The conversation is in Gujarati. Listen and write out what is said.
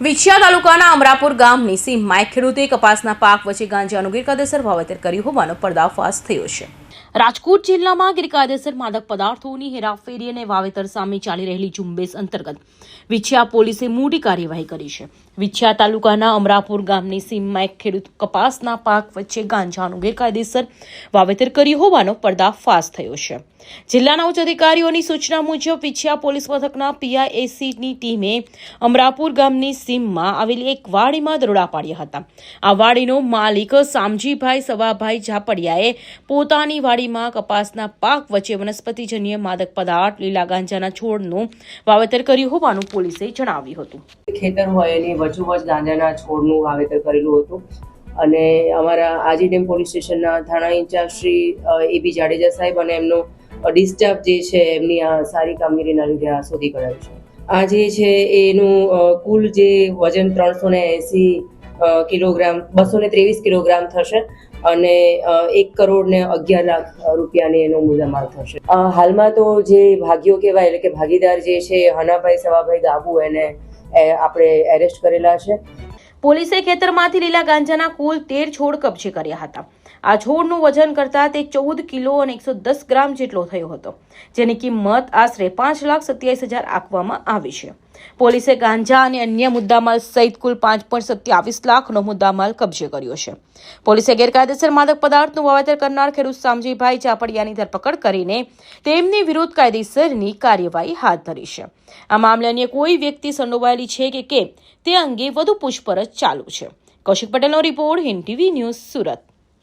વિછિયા તાલુકાના અમરાપુર ગામની સીમમાં એક ખેડૂતે કપાસના પાક વચ્ચે ગાંજાનું ગેરકાયદેસર વાવેતર કર્યું હોવાનો પર્દાફાશ થયો છે. રાજકોટ જિલ્લામાં ગેરકાયદેસર માદક પદાર્થોની હેરાફેરી અને વાવેતર સામે ચાલી રહેલી ઝુંબેશ અંતર્ગત વિછિયા પોલીસે મોટી કાર્યવાહી કરી છે. વિછિયા તાલુકાના અમરાપુર ગામની સીમમાં એક ખેડૂત કપાસના પાક વચ્ચે ગાંજાનું ગેરકાયદેસર વાવેતર કર્યું હોવાનો પર્દાફાશ થયો છે. જિલ્લાના ઉચ્ચ અધિકારીઓની સૂચના મુજબ વિછિયા પોલીસ મથકના પીઆઈએસીની ટીમે અમરાપુર ગામની સીમમાં આવેલી એક વાડીમાં દરોડા પાડ્યા હતા. આ વાડીનો માલિક સામજીભાઈ સવાભાઈ ઝાપડિયાએ પોતાની વાડીમાં કપાસના પાક વચ્ચે વનસ્પતિજન્ય માદક પદાર્થ, લીલા ગાંજાના છોડનું વાવેતર કર્યું હોવાનું પોલીસે જણાવ્યું હતું. ખેતર હોય એની વચોવચ ગાંજાના છોડનું વાવેતર કરેલું હતું. અને અમારા આજીડેમ પોલીસ સ્ટેશનના થાણા in charge Shri A Jadeja સાહેબ અને એમનો ડિસ્ટર્બ જે છે એમની આ સારી કામગીરીના લીધે આ શોધી કઢાયું છે. આ જે છે એનું કુલ જે વજન ત્રણસો ને એંસી કિલોગ્રામ, બસો ને ત્રેવીસ કિલોગ્રામ થશે. અને એક કરોડ ને અગિયાર લાખ રૂપિયાની એનો મુદ્દામાલ થશે. હાલમાં તો જે ભાગીઓ કહેવાય, એટલે કે ભાગીદાર જે છે હનાભાઈ, સવાભાઈ ગાબુ એને આપણે એરેસ્ટ કરેલા છે. પોલીસે ખેતરમાંથી લીલા ગાંજાના કુલ તેર છોડ કબજે કર્યા હતા. આ છોડનું વજન કરતાં તે ચૌદ કિલો અને એકસો દસ ગ્રામ જેટલો થયો હતો, જેની કિંમત આશરે પાંચ લાખ સત્યાવીસ હજાર આપવામાં આવી છે. પોલીસે ગાંજા અને અન્ય મુદ્દામાલ સહિત કુલ પાંચ પોઈન્ટ સત્યાવીસ લાખનો મુદ્દામાલ કબજે કર્યો છે. પોલીસે ગેરકાયદેસર માદક પદાર્થનું વાવેતર કરનાર ખેડૂત સામજીભાઈ ચાપડિયાની ધરપકડ કરીને તેમની વિરુદ્ધ કાયદેસરની કાર્યવાહી હાથ ધરી છે. આ મામલે અન્ય કોઈ વ્યક્તિ સંડોવાયેલી છે કે કેમ તે અંગે વધુ પૂછપરછ ચાલુ છે. કૌશિક પટેલનો report Hind TV news Surat.